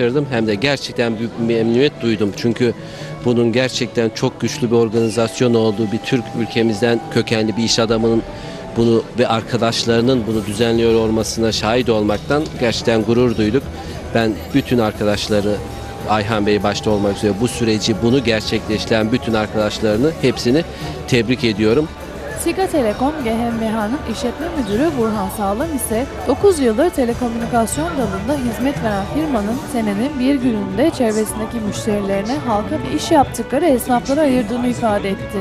araştırdım hem de gerçekten büyük memnuniyet duydum. Çünkü bunun gerçekten çok güçlü bir organizasyon olduğu bir Türk ülkemizden kökenli bir iş adamının bunu ve arkadaşlarının bunu düzenliyor olmasına şahit olmaktan gerçekten gurur duyduk. Ben bütün arkadaşları Ayhan Bey başta olmak üzere bu süreci bunu gerçekleştiren bütün arkadaşlarını hepsini tebrik ediyorum. Siga Telekom GmbH'nın işletme müdürü Burhan Sağlam ise 9 yıldır telekomünikasyon dalında hizmet veren firmanın senenin bir gününde çevresindeki müşterilerine halka bir iş yaptıkları esnaflara ayırdığını ifade etti.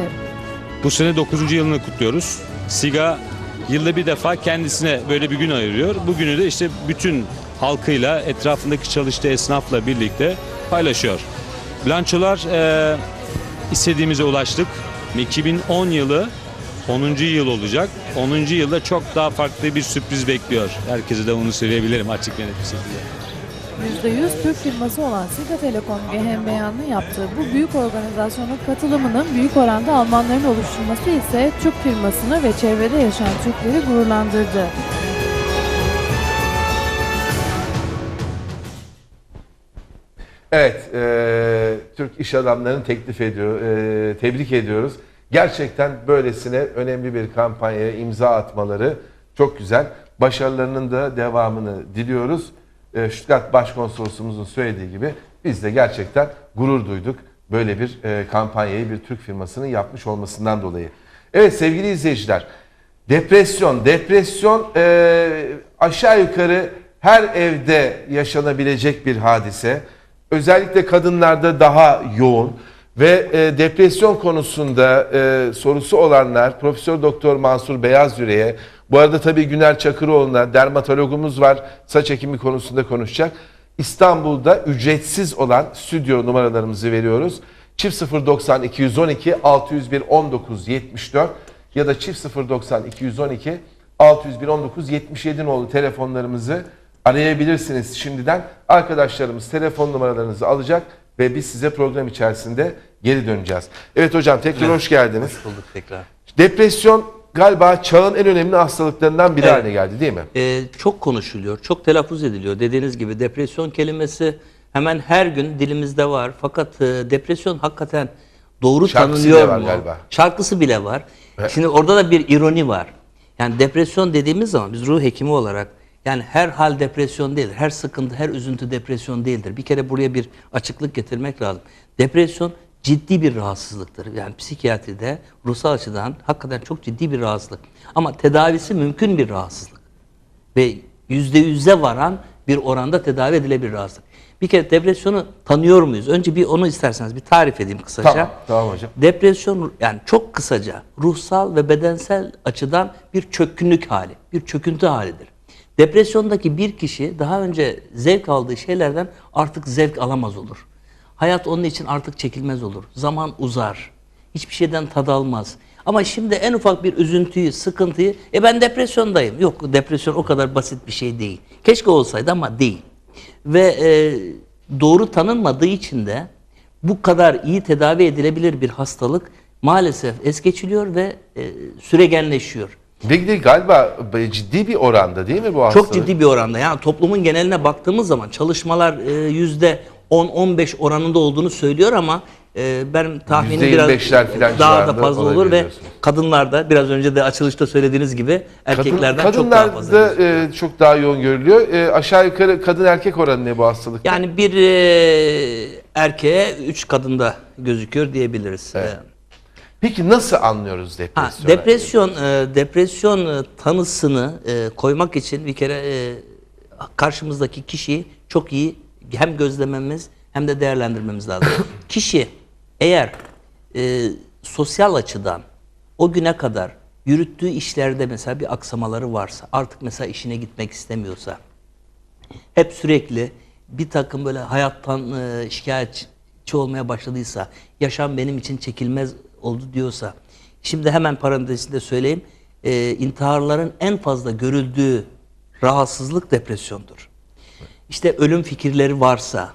Bu sene 9. yılını kutluyoruz. SİGA yılda bir defa kendisine böyle bir gün ayırıyor. Bu günü de işte bütün halkıyla, etrafındaki çalıştığı esnafla birlikte paylaşıyor. Bilançolar eee istediğimize ulaştık. 2010 yılı 10. yıl olacak. 10. yılda çok daha farklı bir sürpriz bekliyor. Herkese de onu söyleyebilirim açık ve net bir şekilde. %100 Türk firması olan Siga Telekom GmbH'nın yaptığı bu büyük organizasyona katılımının büyük oranda Almanların oluşturması ise Türk firmasını ve çevrede yaşayan Türkleri gururlandırdı. Evet, e, Türk iş adamlarını teklif ediyor, e, tebrik ediyoruz. Gerçekten böylesine önemli bir kampanyaya imza atmaları çok güzel. Başarılarının da devamını diliyoruz. E, Stuttgart Başkonsolosumuzun söylediği gibi biz de gerçekten gurur duyduk böyle bir e, kampanyayı bir Türk firmasının yapmış olmasından dolayı. Evet sevgili izleyiciler, depresyon, depresyon e, aşağı yukarı her evde yaşanabilecek bir hadise. Özellikle kadınlarda daha yoğun ve e, depresyon konusunda e, sorusu olanlar Profesör Doktor Mansur Beyaz Yüreğe, bu arada tabii Güner Çakıroğlu'na dermatologumuz var saç ekimi konusunda konuşacak. İstanbul'da ücretsiz olan stüdyo numaralarımızı veriyoruz. Çift 090 212 601 19 74 ya da çift 090 212 601 19 77 nolu telefonlarımızı arayabilirsiniz şimdiden. Arkadaşlarımız telefon numaralarınızı alacak ve biz size program içerisinde geri döneceğiz. Evet hocam tekrar hoş geldiniz. Hoş bulduk tekrar. Depresyon galiba çağın en önemli hastalıklarından biri Evet. haline geldi değil mi? Ee, çok konuşuluyor, çok telaffuz ediliyor. Dediğiniz gibi depresyon kelimesi hemen her gün dilimizde var. Fakat e, depresyon hakikaten doğru Şarkısı tanınıyor bile var mu? galiba. Şarkısı bile var. Evet. Şimdi orada da bir ironi var. Yani depresyon dediğimiz zaman biz ruh hekimi olarak yani her hal depresyon değildir. Her sıkıntı, her üzüntü depresyon değildir. Bir kere buraya bir açıklık getirmek lazım. Depresyon ciddi bir rahatsızlıktır. Yani psikiyatride ruhsal açıdan hakikaten çok ciddi bir rahatsızlık. Ama tedavisi mümkün bir rahatsızlık ve yüzde yüze varan bir oranda tedavi edilebilir rahatsızlık. Bir kere depresyonu tanıyor muyuz? Önce bir onu isterseniz bir tarif edeyim kısaca. Tamam, tamam hocam. Depresyon yani çok kısaca ruhsal ve bedensel açıdan bir çökkünlük hali, bir çöküntü halidir. Depresyondaki bir kişi daha önce zevk aldığı şeylerden artık zevk alamaz olur. Hayat onun için artık çekilmez olur. Zaman uzar. Hiçbir şeyden tad almaz. Ama şimdi en ufak bir üzüntüyü, sıkıntıyı, e ben depresyondayım. Yok depresyon o kadar basit bir şey değil. Keşke olsaydı ama değil. Ve e, doğru tanınmadığı için de bu kadar iyi tedavi edilebilir bir hastalık maalesef es geçiliyor ve e, süregenleşiyor. Ve de galiba ciddi bir oranda değil mi bu hastalık? Çok ciddi bir oranda. Yani toplumun geneline baktığımız zaman çalışmalar e, yüzde 10-15 oranında olduğunu söylüyor ama e, benim tahminim biraz %25'ler falan daha da fazla olur ve kadınlarda biraz önce de açılışta söylediğiniz gibi Kadın- erkeklerden çok daha fazla. Kadınlarda e, çok daha yoğun görülüyor. E, aşağı yukarı kadın erkek oranı ne bu hastalık? Yani bir e, erkeğe 3 kadında gözüküyor diyebiliriz. Evet. E, Peki nasıl anlıyoruz Ha, depresyonu? depresyon e, depresyon e, tanısını e, koymak için bir kere e, karşımızdaki kişiyi çok iyi hem gözlememiz hem de değerlendirmemiz lazım. Kişi eğer e, sosyal açıdan o güne kadar yürüttüğü işlerde mesela bir aksamaları varsa, artık mesela işine gitmek istemiyorsa, hep sürekli bir takım böyle hayattan e, şikayetçi olmaya başladıysa, yaşam benim için çekilmez oldu diyorsa, şimdi hemen parantezinde söyleyeyim, e, intiharların en fazla görüldüğü rahatsızlık depresyondur. İşte ölüm fikirleri varsa,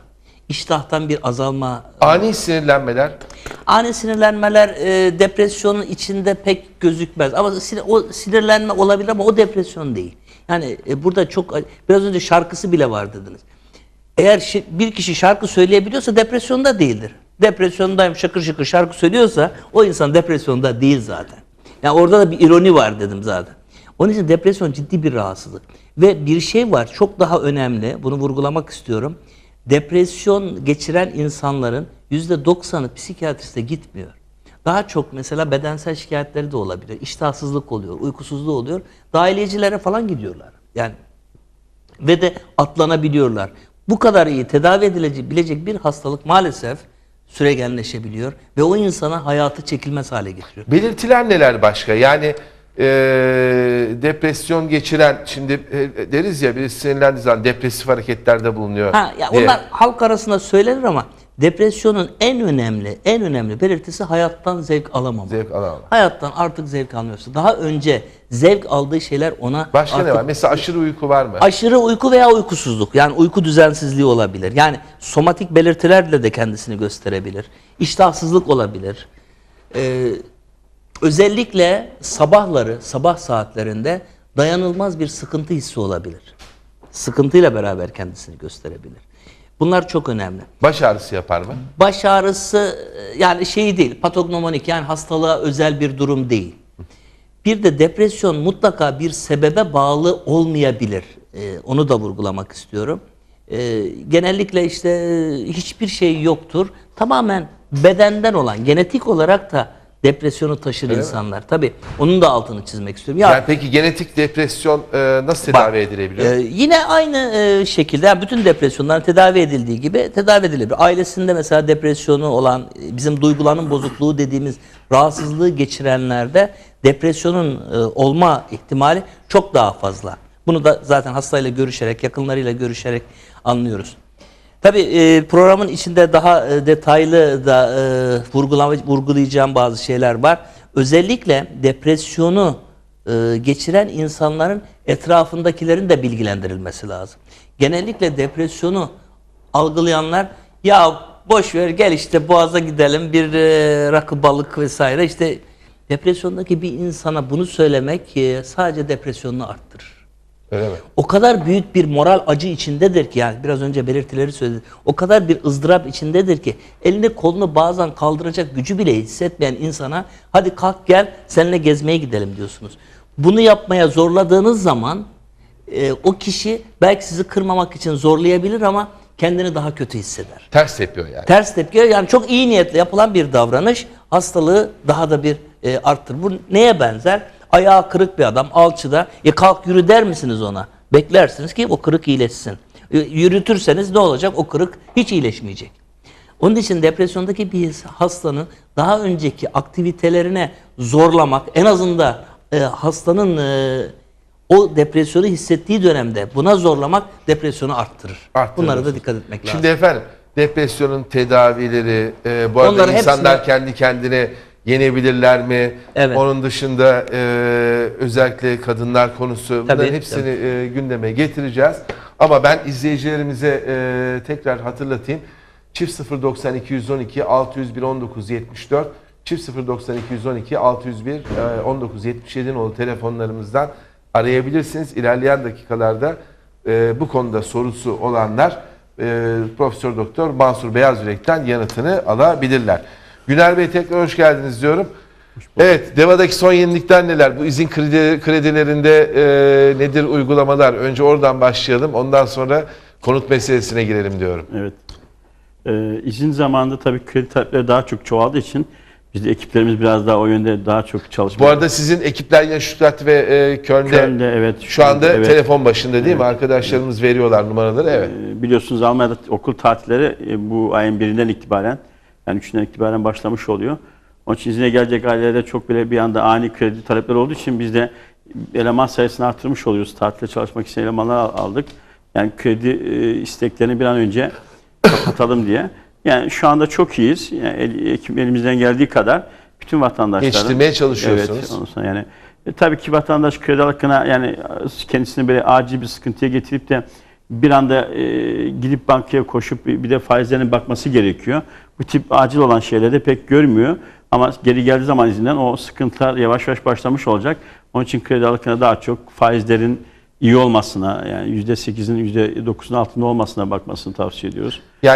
iştahtan bir azalma, Ani sinirlenmeler. ani sinirlenmeler e, depresyonun içinde pek gözükmez. Ama sinir- o sinirlenme olabilir ama o depresyon değil. Yani e, burada çok biraz önce şarkısı bile var dediniz. Eğer bir kişi şarkı söyleyebiliyorsa depresyonda değildir. Depresyondayım şakır şakır şarkı söylüyorsa o insan depresyonda değil zaten. Yani orada da bir ironi var dedim zaten. Onun için depresyon ciddi bir rahatsızlık. Ve bir şey var çok daha önemli. Bunu vurgulamak istiyorum. Depresyon geçiren insanların %90'ı psikiyatriste gitmiyor. Daha çok mesela bedensel şikayetleri de olabilir. İştahsızlık oluyor, uykusuzluğu oluyor. Dahiliyecilere falan gidiyorlar. Yani ve de atlanabiliyorlar. Bu kadar iyi tedavi edilebilecek bir hastalık maalesef süregenleşebiliyor ve o insana hayatı çekilmez hale getiriyor. Belirtiler neler başka? Yani e, depresyon geçiren şimdi e, deriz ya birisi sinirlendiği zaman depresif hareketlerde bulunuyor. Ha ya diye. onlar halk arasında söylenir ama depresyonun en önemli en önemli belirtisi hayattan zevk alamama. Zevk alamama. Hayattan artık zevk almıyorsa. Daha önce zevk aldığı şeyler ona Başka ne artık var? Mesela aşırı uyku var mı? Aşırı uyku veya uykusuzluk yani uyku düzensizliği olabilir. Yani somatik belirtilerle de kendisini gösterebilir. İştahsızlık olabilir. Ee, özellikle sabahları, sabah saatlerinde dayanılmaz bir sıkıntı hissi olabilir. Sıkıntıyla beraber kendisini gösterebilir. Bunlar çok önemli. Baş ağrısı yapar mı? Baş ağrısı e, yani şey değil, patognomonik yani hastalığa özel bir durum değil. Bir de depresyon mutlaka bir sebebe bağlı olmayabilir. Ee, onu da vurgulamak istiyorum. Ee, genellikle işte e, hiçbir şey yoktur. Tamamen bedenden olan, genetik olarak da depresyonu taşır insanlar. Tabii onun da altını çizmek istiyorum. Ya Yani peki genetik depresyon e, nasıl tedavi edilebiliyor? ee, yine aynı e, şekilde yani bütün depresyonların tedavi edildiği gibi tedavi edilebilir. Ailesinde mesela depresyonu olan e, bizim duygulanım bozukluğu dediğimiz rahatsızlığı geçirenlerde depresyonun e, olma ihtimali çok daha fazla. Bunu da zaten hastayla görüşerek, yakınlarıyla görüşerek anlıyoruz. Tabii e, programın içinde daha e, detaylı da e, vurgulama- vurgulayacağım bazı şeyler var. Özellikle depresyonu e, geçiren insanların etrafındakilerin de bilgilendirilmesi lazım. Genellikle depresyonu algılayanlar ya boş ver gel işte boğaza gidelim bir e, rakı balık vesaire işte depresyondaki bir insana bunu söylemek e, sadece depresyonunu arttırır Öyle mi? o kadar büyük bir moral acı içindedir ki yani biraz önce belirtileri söyledim. O kadar bir ızdırap içindedir ki elini kolunu bazen kaldıracak gücü bile hissetmeyen insana hadi kalk gel seninle gezmeye gidelim diyorsunuz. Bunu yapmaya zorladığınız zaman e, o kişi belki sizi kırmamak için zorlayabilir ama kendini daha kötü hisseder. Ters tepiyor yani. Ters tepki yani çok iyi niyetle yapılan bir davranış hastalığı daha da bir e, arttırır. Bu neye benzer? Ayağı kırık bir adam alçıda e kalk yürü der misiniz ona? Beklersiniz ki o kırık iyileşsin. E, yürütürseniz ne olacak? O kırık hiç iyileşmeyecek. Onun için depresyondaki bir hastanın daha önceki aktivitelerine zorlamak en azından e, hastanın e, o depresyonu hissettiği dönemde buna zorlamak depresyonu arttırır. Arttırır Bunlara da dikkat etmek lazım. Şimdi efendim depresyonun tedavileri, e, bu arada Onları insanlar hepsine- kendi kendine yenebilirler mi? Evet. Onun dışında e, özellikle kadınlar konusu bunların Tabii, hepsini e, gündeme getireceğiz. Ama ben izleyicilerimize e, tekrar hatırlatayım. Çift 090 212 601 19 74 çift 090 212 601 e, 19 77 nolu telefonlarımızdan arayabilirsiniz. İlerleyen dakikalarda e, bu konuda sorusu olanlar e, Profesör Doktor Mansur Beyaz Yürek'ten yanıtını alabilirler. Güner Bey tekrar hoş geldiniz diyorum. Evet, Deva'daki son yenilikler neler? Bu izin kredi, kredilerinde e, nedir uygulamalar? Önce oradan başlayalım. Ondan sonra konut meselesine girelim diyorum. Evet. Ee, izin zamanında tabii kredi talepleri daha çok çoğaldığı için biz de ekiplerimiz biraz daha o yönde daha çok Bu çalışmaya arada sizin ekipler ya Stuttgart ve e, Köln'de, Köln'de, evet, şu anda evet. telefon başında değil mi? Arkadaşlarımız veriyorlar numaraları. Evet. Ee, biliyorsunuz Almanya'da okul tatilleri e, bu ayın birinden itibaren yani üçünden itibaren başlamış oluyor. Onun için izine gelecek ailelerde çok bile bir anda ani kredi talepleri olduğu için biz de eleman sayısını artırmış oluyoruz. Tatilde çalışmak isteyen elemanlar al- aldık. Yani kredi e, isteklerini bir an önce kapatalım diye. Yani şu anda çok iyiyiz. Yani elimizden geldiği kadar bütün vatandaşların Yetiştirmeye çalışıyorsunuz. Evet, ondan sonra yani e, tabii ki vatandaş kredi hakkına yani kendisini böyle acil bir sıkıntıya getirip de bir anda e, gidip bankaya koşup bir de faizlerine bakması gerekiyor. Bu tip acil olan şeyleri pek görmüyor. Ama geri geldiği zaman izinden o sıkıntılar yavaş yavaş başlamış olacak. Onun için kredi hakkına daha çok faizlerin iyi olmasına yani %8'in %9'un altında olmasına bakmasını tavsiye ediyoruz. Yani